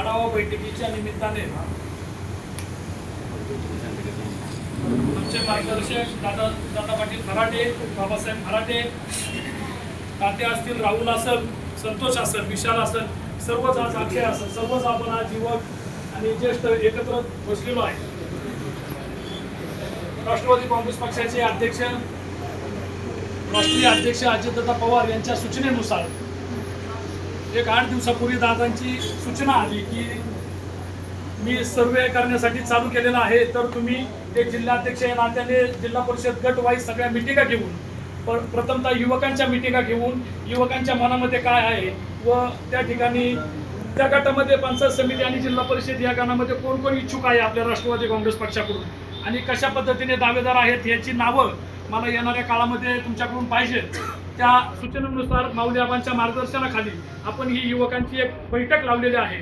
आढावा बैठकीच्या निमित्ताने. आमचे मार्गदर्शक दादा दादा पाटील फराटे बाबासाहेब फराटे तात्या असतील राहुल असल संतोष असल विशाल असल सर्वच आज अक्षय असल सर्वच आपण आज युवक आणि ज्येष्ठ एकत्र बसलेलो आहे. राष्ट्रवादी काँग्रेस पक्षाचे अध्यक्ष राष्ट्रीय अध्यक्ष अजितदादा पवार यांच्या सूचनेनुसार एक आठ दिवसापूर्वी दादांची सूचना आली की मी सर्वे करण्यासाठी चालू केलेला आहे. तर तुम्ही एक जिल्हाध्यक्ष या नात्याने जिल्हा परिषद गट वाईज सगळ्या मिटिंगा घेऊन प- प्रथमतः युवकांच्या मिटिंगा घेऊन युवकांच्या मनामध्ये काय आहे व त्या ठिकाणी त्या गटामध्ये पंचायत समिती आणि जिल्हा परिषद या गणामध्ये कोण कोण इच्छुक आहे आपल्या राष्ट्रवादी काँग्रेस पक्षाकडून? आणि कशा पद्धतीने दावेदार आहेत याची नावं मला येणाऱ्या काळामध्ये तुमच्याकडून पाहिजेत त्या सूचनेनुसार माऊलीआबांच्या मार्गदर्शनाखाली आपण ही युवकांची एक बैठक लावलेली आहे.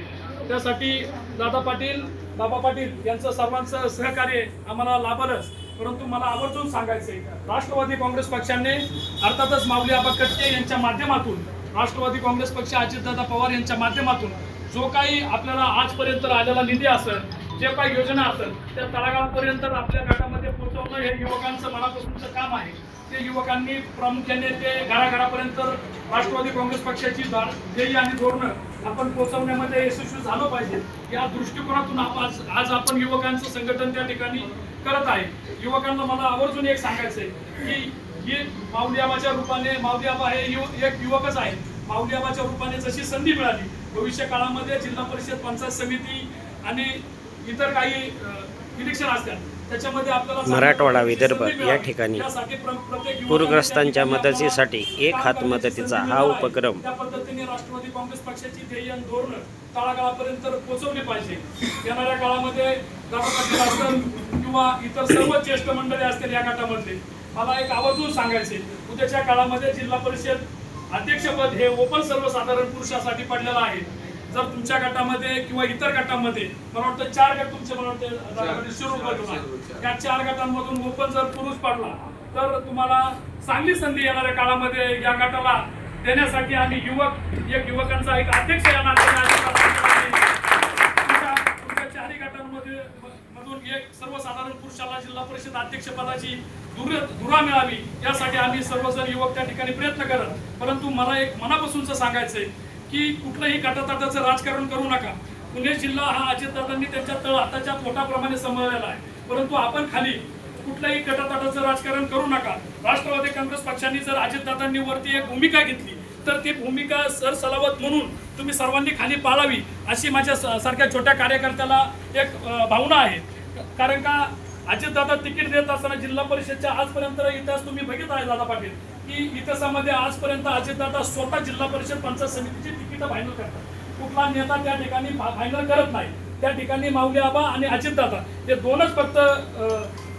त्यासाठी दादा पाटील बाबा पाटील यांचं सर्वांचं सहकार्य आम्हाला लाभलंच. परंतु मला आवर्जून सांगायचं राष्ट्रवादी काँग्रेस पक्षाने अर्थातच माऊली आबा कटके यांच्या माध्यमातून राष्ट्रवादी काँग्रेस पक्ष अजितदादा पवार यांच्या माध्यमातून जो काही आपल्याला आजपर्यंत आलेला निधी असेल जे काही योजना असेल त्या तळागाळपर्यंत आपल्या गटामध्ये पोहोचवणं हे युवकांचं मनापासूनचं काम आहे. ते युवकांनी प्रामुख्याने ते घराघरापर्यंत राष्ट्रवादी काँग्रेस पक्षाची धा- ध्येय आणि धोरणं आपण पोहोचवण्यामध्ये यशस्वी झालं पाहिजे या दृष्टिकोनातून आप- आज आज आपण युवकांचं संघटन त्या ठिकाणी करत आहे. युवकांना मला आवर्जून एक सांगायचं आहे की ही माऊलीआबाच्या रूपाने माऊलीआबा हे यु- एक युवकच आहे माऊलीआबाच्या रूपाने जशी संधी मिळाली भविष्य काळामध्ये जिल्हा परिषद पंचायत समिती आणि इतर काही इलेक्शन असतात. मराठवाडा, विदर्भ. या ठिकाणी पूरग्रस्तांच्या मदतीसाठी एक हात मदतीचा हा. उपक्रम राष्ट्रवादी काँग्रेस पक्षाची ध्येय धोरण तळागाळापर्यंत पोहोचवली पाहिजे येणाऱ्या काळामध्ये दादा पाटील असतील किंवा इतर सर्व ज्येष्ठ मंडळी असतील या गटामधले मला एक आवर्जून सांगायचे उद्याच्या काळामध्ये जिल्हा परिषद अध्यक्षपद हे ओपन सर्वसाधारण पुरुषासाठी पडलेलं आहे जर तुमच्या गटामध्ये किंवा इतर गटामध्ये मला वाटतं चार गट तुमचे मला वाटतं आहे. या चार गटांमधून ओपन जर पुरुष पडला तर तुम्हाला चांगली संधी येणाऱ्या काळामध्ये या गटाला देण्यासाठी आम्ही युवक एक युवकांचा एक अध्यक्ष या नात्याने चारही गटांमध्ये मधून एक सर्वसाधारण पुरुषाला जिल्हा परिषद अध्यक्षपदाची धुरा मिळावी यासाठी आम्ही सर्वजण युवक त्या ठिकाणी प्रयत्न करत. परंतु मला एक मनापासूनच सांगायचंय की कुठलंही गटातटाचं राजकारण करू नका. पुणे जिल्हा हा अजितदादांनी त्यांच्या तळ हाताच्या पोटाप्रमाणे सांभाळलेला आहे. परंतु आपण खाली कुठल्याही गटातटाचं राजकारण करू नका. राष्ट्रवादी काँग्रेस पक्षांनी जर अजितदादांनी वरती एक भूमिका घेतली तर ती भूमिका सर सलावत म्हणून तुम्ही सर्वांनी खाली पाळावी अशी माझ्या सारख्या छोट्या कार्यकर्त्याला एक भावना आहे. कारण का अजितदादा तिकीट देत असताना जिल्हा परिषदच्या आजपर्यंत इतिहास तुम्ही बघितला आहे दादा पाटील की इतिहासामध्ये आजपर्यंत अजितदादा स्वतः जिल्हा परिषद पंचायत समितीची तिकीट फायनल करतात. कुठला नेता त्या ठिकाणी फायनल करत नाही. त्या ठिकाणी माऊली आबा आणि अजितदादा हे दोनच फक्त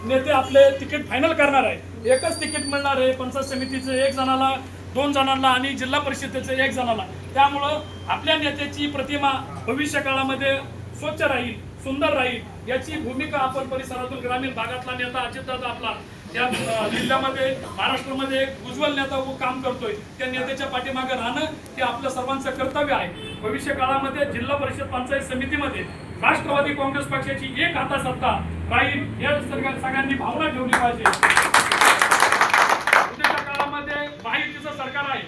नेते आपले तिकीट फायनल करणार आहे एकच तिकीट मिळणार आहे पंचायत समितीचं एक जणाला दोन जणांना आणि जिल्हा परिषदेचं एक जणाला. त्यामुळं आपल्या नेत्याची प्रतिमा भविष्य काळामध्ये स्वच्छ राहील. सुंदर राहील. याची भूमिका आपण परिसरातून ग्रामीण भागातला नेता अजितदादा आपला या जिल्ह्यामध्ये महाराष्ट्रामध्ये एक उज्ज्वल नेता व काम करतोय. त्या नेत्याच्या पाठीमागे राहणं हे आपलं सर्वांचं कर्तव्य आहे. भविष्य काळामध्ये जिल्हा परिषद पंचायत समितीमध्ये राष्ट्रवादी काँग्रेस पक्षाची एक हाता सत्ता राहील या सगळ्या- सगळ्यांनी भावना ठेवली पाहिजे उद्याच्या काळामध्ये महायुतीचं सरकार आहे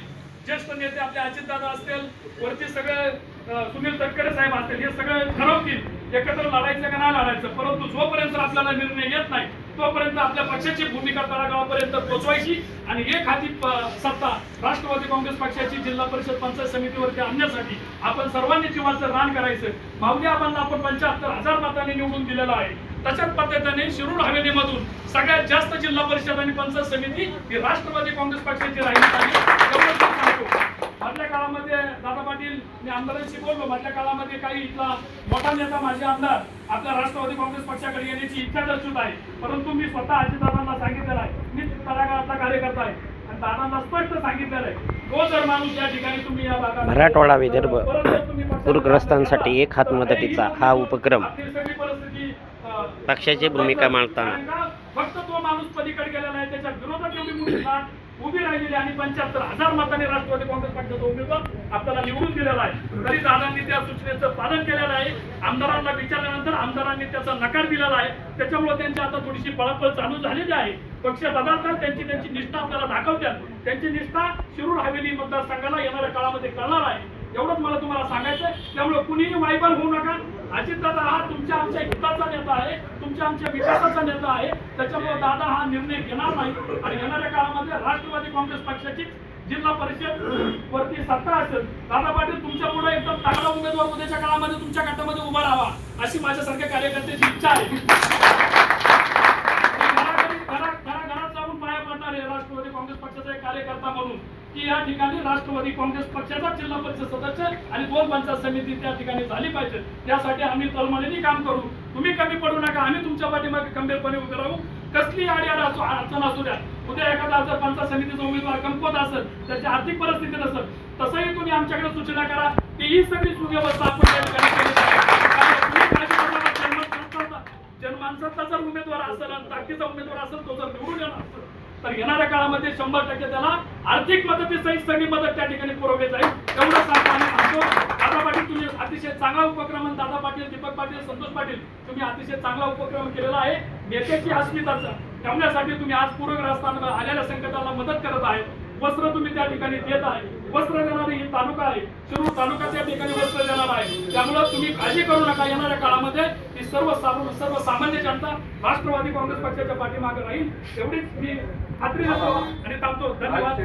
ज्येष्ठ नेते आपले अजितदादा असतील वरती सगळे सुनील तटकरे साहेब असतील हे सगळे ठरवतील एकत्र लढायचं का नाही लढायचं? परंतु जोपर्यंत आपल्याला निर्णय येत नाही तोपर्यंत आपल्या पक्षाची भूमिका तळागावापर्यंत पोहोचवायची आणि एक हाती सत्ता राष्ट्रवादी काँग्रेस पक्षाची जिल्हा परिषद पंचायत समितीवरती आणण्यासाठी आपण सर्वांनी जीवाचं रान करायचं. माऊली आपण आपण पंच्याहत्तर हजार मतांनी निवडून दिलेलं आहे. तशाच पद्धतीने शिरूर हवेलीमधून सगळ्यात जास्त जिल्हा परिषद आणि पंचायत समिती ही राष्ट्रवादी काँग्रेस पक्षाची राहिली आहे एवढंच मी सांगतो मधल्या काळामध्ये दादा पाटील मी आमदारांशी बोललो. मधल्या काळामध्ये काही इथला मोठा नेता माझे आमदार आपल्या राष्ट्रवादी काँग्रेस पक्षाकडे येण्याची इच्छा दर्शवत आहे. परंतु मी स्वतः अजितदादांना सांगितलेलं आहे मी तळागाळातला कार्यकर्ता आहे. आणि दादांना स्पष्ट सांगितलेलं आहे. तो जर माणूस या ठिकाणी तुम्ही या भागात मराठवाडा, विदर्भ पूरग्रस्तांसाठी एक हात मदतीचा हा उपक्रम पक्षाची भूमिका मांडताना. फक्त तो माणूस पलीकडे गेलेला आहे. त्याच्या विरोधात एवढी मोठी लाट उभी राहिलेली आणि पंच्याहत्तर हजार मतांनी राष्ट्रवादी काँग्रेस पक्षाचा उमेदवार आपल्याला निवडून दिलेला आहे. तरी दादांनी त्या सूचनेचं पालन केलेलं आहे. आमदारांना विचारल्यानंतर आमदारांनी त्याचा नकार दिलेला आहे. त्याच्यामुळे त्यांची आता थोडीशी पळापळ चालू झालेली आहे. पक्ष बदलतात त्यांची त्यांची निष्ठा आपल्याला दाखवतात. त्यांची निष्ठा शिरूर हवेली मतदारसंघाला येणाऱ्या काळामध्ये करणार आहे. एवढंच मला तुम्हाला सांगायचं त्यामुळे कुणीही वायबल होऊ नका. अजितदादा हा तुमच्या आमच्या हिताचा नेता आहे तुमच्या आमच्या विकासाचा नेता आहे. त्याच्यामुळे दादा हा निर्णय घेणार नाही. आणि येणाऱ्या काळामध्ये राष्ट्रवादी काँग्रेस पक्षाची जिल्हा परिषद वरती सत्ता असेल दादा पाटील तुमच्यापुढे एकदम चांगला उमेदवार उद्याच्या काळामध्ये तुमच्या गटामध्ये उभा राहावा अशी माझ्यासारख्या कार्यकर्त्याची इच्छा आहे. काँग्रेस पक्षाचा एक कार्यकर्ता म्हणून की या ठिकाणी राष्ट्रवादी काँग्रेस पक्षाचा जिल्हा परिषद सदस्य आणि दोन पंचायत समिती त्या ठिकाणी झाली पाहिजे. त्यासाठी आम्ही तळमळीने काम करू. तुम्ही कमी पडू नका आम्ही तुमच्या पाठीमागे खंबीरपणे उभे राहू. कसली आडी असो अडचण असू द्या. उद्या एखादा जर पंचायत समितीचा उमेदवार कमकुवत असेल त्याची आर्थिक परिस्थिती नसेल तसंही तुम्ही आमच्याकडे सूचना करा की ही सगळी सुव्यवस्था आपण या ठिकाणी जनमानसाचा जर उमेदवार असेल आणि ताकदीचा उमेदवार असेल तो जर निवडून येणार असेल तर येणाऱ्या काळामध्ये शंभर टक्के त्याला आर्थिक मदतीसहित सगळी मदत त्या ठिकाणी पुरवली जाईल. एवढं सांगतो आणि सांगतो दादा पाटील तुम्ही अतिशय चांगला उपक्रम दादा पाटील दीपक पाटील संतोष पाटील तुम्ही अतिशय चांगला उपक्रम केलेला आहे. नेत्याची अस्मिताचा ठेवण्यासाठी तुम्ही आज पूरग्रस्तांना आलेल्या संकटाला मदत करत आहे वस्त्र तुम्ही त्या ठिकाणी देत आहे. वस्त्र देणारी ही तालुका आहे. शिरूर तालुका त्या ठिकाणी वस्त्र देणार आहे. त्यामुळे तुम्ही काळजी करू नका. येणाऱ्या काळामध्ये ही सर्व सर्वसामान्य जनता राष्ट्रवादी काँग्रेस पक्षाच्या पाठीमागे राहील. एवढीच मी खात्री देतो आणि थांबतो धन्यवाद.